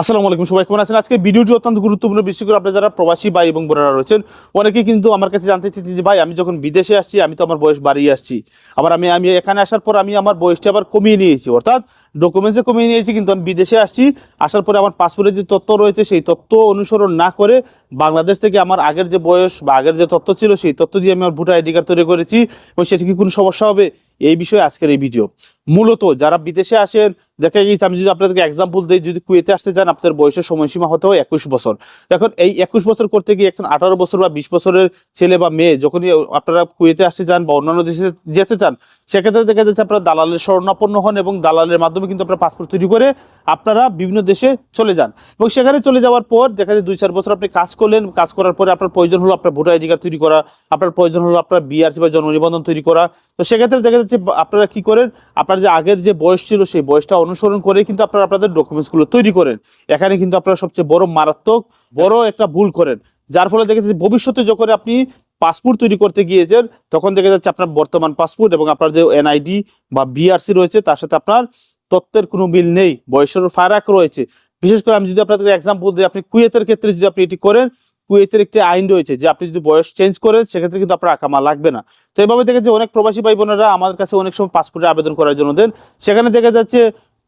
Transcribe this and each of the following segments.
আসসালামু আলাইকুম, সবাই কেমন আছেন? আজকে ভিডিওটি অত্যন্ত গুরুত্বপূর্ণ, বিশেষ করে আপনারা যারা প্রবাসী ভাই এবং বোনেরা রয়েছেন, অনেকেই কিন্তু আমার কাছে জানতে চাইছেন যে, ভাই, আমি যখন বিদেশে আসছি, আমি তো আমার বয়স বাড়িয়ে আসছি। আবার আমি আমি এখানে আসার পর আমি আমার বয়সটা আবার কমিয়ে নিয়েছি। অর্থাৎ ডকুমেন্টসে কমিয়ে নিয়েছি, কিন্তু আমি বিদেশে আসছি। আসার পরে আমার পাসপোর্টের যে তথ্য রয়েছে, সেই তথ্য অনুসরণ না করে বাংলাদেশ থেকে আমার আগের যে বয়স বা আগের যে তথ্য ছিল, সেই তথ্য দিয়ে আমি আমার ভোটার আইডি কার্ড তৈরি করেছি এবং সেটা কি কোনো সমস্যা হবে? এই বিষয়ে আজকের এই ভিডিও মূলত যারা বিদেশে আসেন, দেখা গিয়েছে আমি যদি আপনাদেরকে এক্সাম্পল দিই, যদি কুয়েতে আসতে চান আপনার বয়সের সময়সীমা হতে হয় একুশ বছর। এখন এই একুশ বছর করতে গিয়ে একজন আঠারো বছর বা বিশ বছরের ছেলে বা মেয়ে যখনই আপনারা কুয়েতে আসতে চান বা অন্যান্য দেশে যেতে চান, সেক্ষেত্রে দেখা যাচ্ছে আপনারা দালালের শরণাপন্ন হন এবং দালালের মাধ্যমে কিন্তু আপনার পাসপোর্ট তৈরি করে আপনারা বিভিন্ন দেশে চলে যান। এবং সেখানে চলে যাওয়ার পর দেখা যায় দুই চার বছর আপনি কাজ করলেন, কাজ করার পরে আপনার প্রয়োজন হলো আপনার ভোটার আইডি কার্ড তৈরি করা, আপনার প্রয়োজন হলো আপনার বিআরসি বা জন্ম নিবন্ধন তৈরি করা। তো সেক্ষেত্রে দেখা যাচ্ছে আপনারা কি করেন? আপনার যে আগের যে বয়স ছিল, সেই বয়সটা অনুসরণ করে কিন্তু আপনারা আপনাদের ডকুমেন্টসগুলো তৈরি করেন। এখানে কিন্তু আপনারা সবচেয়ে বড় মারাত্মক, বড় একটা ভুল করেন। যার ফলে দেখা যাচ্ছে ভবিষ্যতে যখন আপনি পাসপোর্ট তৈরি করতে গিয়েছেন, তখন দেখা যাচ্ছে আপনার বর্তমান পাসপোর্ট এবং আপনার যে এনআইডি বা বিআরসি রয়েছে, তার সাথে আপনার তত্ত্বের কোনো মিল নেই, বয়সের ফারাক রয়েছে। বিশেষ করে আমি যদি আপনাদের এক্সাম্পল দিই, আপনি কুয়েতের ক্ষেত্রে যদি আপনি এটি করেন কুয়েতের একটি আইন রয়েছে যে আপনি যদি বয়স চেঞ্জ করেন, সেক্ষেত্রে কিন্তু আপনার আকামা লাগবে না। তো এভাবে দেখা যাচ্ছে অনেক প্রবাসী ভাই বোনেরা আমাদের কাছে অনেক সময় পাসপোর্টের আবেদন করার জন্য দেন। সেখানে দেখা যাচ্ছে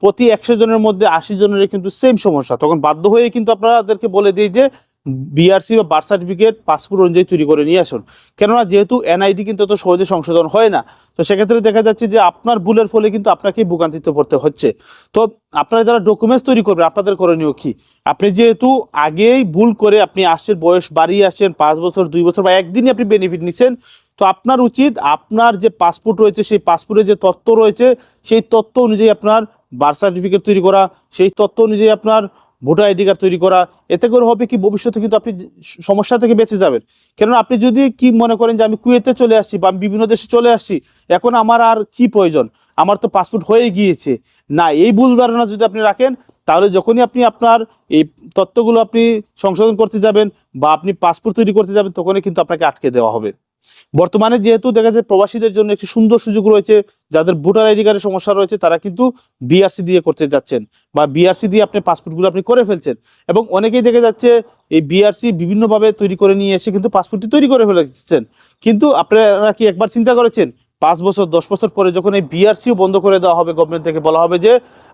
প্রতি একশো জনের মধ্যে আশি জনের কিন্তু সেম সমস্যা। তখন বাধ্য হয়ে কিন্তু আপনাদেরকে বলে দিই যে বিআরসি বা বার্থ সার্টিফিকেট পাসপোর্ট অনুযায়ী তৈরি করে নিয়ে আসুন। কেননা যেহেতু এনআইডি কিন্তু অত সহজে সংশোধন হয় না, তো সেক্ষেত্রে দেখা যাচ্ছে যে আপনার ভুলের ফলে কিন্তু আপনাকেই ভোগান্তিতে পড়তে হচ্ছে। তো আপনারা যারা ডকুমেন্টস তৈরি করবেন, আপনাদের করণীয় কি? আপনি যেহেতু আগেই ভুল করে আপনি আসছেন, বয়স বাড়িয়ে আসছেন, পাঁচ বছর, দুই বছর বা একদিনই আপনি বেনিফিট নিচ্ছেন, তো আপনার উচিত আপনার যে পাসপোর্ট রয়েছে, সেই পাসপোর্টের যে তথ্য রয়েছে, সেই তথ্য অনুযায়ী আপনার বার্থ সার্টিফিকেট তৈরি করা, সেই তথ্য অনুযায়ী আপনার ভোটার আইডি কার্ড তৈরি করা, এতে করে হবে কি ভবিষ্যতে কিন্তু আপনি সমস্যা থেকে বেঁচে যাবেন। কেননা আপনি যদি কি মনে করেন যে আমি কুয়েতে চলে আসছি বা আমি বিভিন্ন দেশে চলে আসছি, এখন আমার আর কি প্রয়োজন? আমার তো পাসপোর্ট হয়ে গিয়েছে। না, এই ভুল ধারণা যদি আপনি রাখেন, তাহলে যখনই আপনি আপনার এই তত্ত্বগুলো আপনি সংশোধন করতে যাবেন বা আপনি পাসপোর্ট তৈরি করতে যাবেন, তখনই কিন্তু আপনাকে আটকে দেওয়া হবে। বর্তমানে যেহেতু দেখা যায় প্রবাসীদের জন্য একটি সুন্দর সুযোগ রয়েছে, যাদের ভোটার আইডি কার্ডের সমস্যা রয়েছে, তারা কিন্তু বিআরসি দিয়ে করতে যাচ্ছেন বা বিআরসি দিয়ে আপনি পাসপোর্টগুলো আপনি করে ফেলছেন। এবং অনেকেই দেখা যাচ্ছে এই বিআরসি বিভিন্নভাবে তৈরি করে নিয়ে এসে কিন্তু পাসপোর্টটি তৈরি করে ফেলেছেন। কিন্তু আপনারা কি একবার চিন্তা করেছেন পাঁচ বছর, দশ বছর পরে যখন এই বিআরসিও বন্ধ করে দেওয়া হবে গভর্নমেন্ট থেকে, বলা হবে যে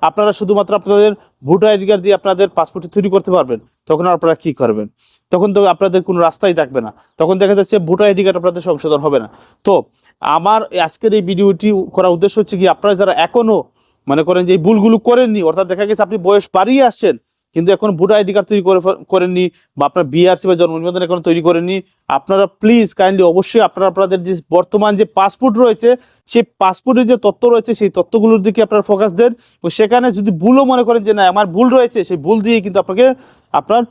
আপনারা শুধুমাত্র আপনাদের ভোটার আইডি কার্ড দিয়ে আপনাদের পাসপোর্টটি তৈরি করতে পারবেন, তখন আপনারা কি করবেন? তখন তো আপনাদের কোনো রাস্তাই থাকবে না। তখন দেখা যাচ্ছে ভোটার আইডি কার্ড আপনাদের সংশোধন হবে না। তো আমার আজকের এই ভিডিওটি করার উদ্দেশ্য হচ্ছে কি, আপনারা যারা এখনও মনে করেন যে এই ভুলগুলো করেননি, অর্থাৎ দেখা গেছে আপনি বয়স বাড়িয়ে আসছেন কিন্তু এখন ভোটার আইডি কার্ড তৈরি করে করেননি বা আপনার বিআরসি বা জন্ম নিবন্ধন এখন তৈরি করেননি। আপনারা প্লিজ কাইন্ডলি অবশ্যই আপনারা আপনাদের যে বর্তমান যে পাসপোর্ট রয়েছে, সেই পাসপোর্টের যে তথ্য রয়েছে, সেই তথ্যগুলোর দিকে আপনারা ফোকাস দেন। এবং সেখানে যদি ভুলও মনে করেন যে না, আমার ভুল রয়েছে, সেই ভুল দিয়ে কিন্তু আপনাকে আপনার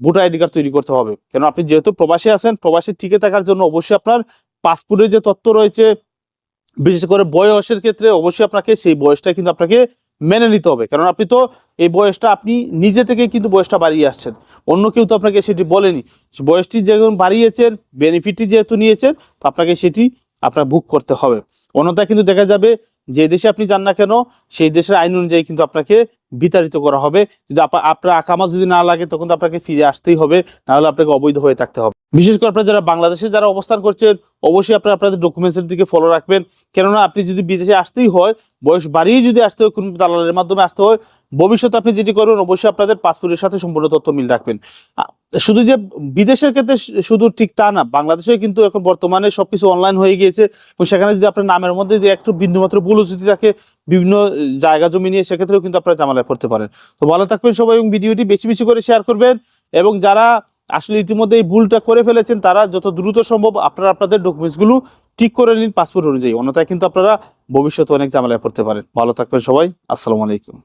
ভোটার আইডি কার্ড তৈরি করতে হবে। কেন আপনি যেহেতু প্রবাসী আছেন, প্রবাসী টিকে থাকার জন্য অবশ্যই আপনার পাসপোর্টের যে তথ্য রয়েছে, বিশেষ করে বয়সের ক্ষেত্রে অবশ্যই আপনাকে সেই বয়সটা কিন্তু আপনাকে মেনে নিতে হবে। কারণ আপনি তো এই বয়সটা আপনি নিজে থেকে কিন্তু বয়সটা বাড়িয়ে আসছেন। অন্য কেউ তো আপনাকে সেটি বলেনি। বয়সটি যেমন বাড়িয়েছেন বেনিফিটটি যেহেতু নিয়েছেন, তো আপনাকে সেটি আপনার বুক করতে হবে। অন্যথায় কিন্তু দেখা যাবে যে দেশে আপনি যান না কেন, সেই দেশের আইন অনুযায়ী কিন্তু আপনাকে বিতাড়িত করা হবে। যদি আপা- আপনার আকামা যদি না লাগে, তখন তো আপনাকে ফিরে আসতেই হবে। নাহলে আপনাকে অবৈধ হয়ে থাকতে হবে। বিশেষ করে আপনারা যারা বাংলাদেশে যারা অবস্থান করছেন, অবশ্যই আপনারা আপনাদের ডকুমেন্টসের দিকে ফলো রাখবেন। কেননা আপনি যদি বিদেশে আসতেই হয়, বয়স বাড়িয়ে যদি আসতে হয়, কোনো দালালের মাধ্যমে আসতে হয়, ভবিষ্যতে আপনি যেটি করবেন, অবশ্যই আপনাদের পাসপোর্টের সাথে সম্পূর্ণ তথ্য মিল রাখবেন। শুধু যে বিদেশের ক্ষেত্রে শুধু ঠিক তা না বাংলাদেশে কিন্তু এখন বর্তমানে সবকিছু অনলাইন হয়ে গিয়েছে। এবং সেখানে যদি আপনার নামের মধ্যে যে একটু বিন্দুমাত্র ভুল যদি থাকে, বিভিন্ন জায়গা জমি নিয়ে, সেক্ষেত্রেও কিন্তু আপনারা জামালায় পড়তে পারেন। তো ভালো থাকবেন সবাই এবং ভিডিওটি বেশি বেশি করে শেয়ার করবেন। এবং যারা আসলে ইতিমধ্যে এই ভুলটা করে ফেলেছেন তারা, যত দ্রুত সম্ভব আপনারা আপনাদের ডকুমেন্টসগুলো ঠিক করে নিন পাসপোর্ট অনুযায়ী। অন্যথায় কিন্তু আপনারা ভবিষ্যতে অনেক ঝামেলায় পড়তে পারেন। ভালো থাকবেন সবাই, আসসালামু আলাইকুম।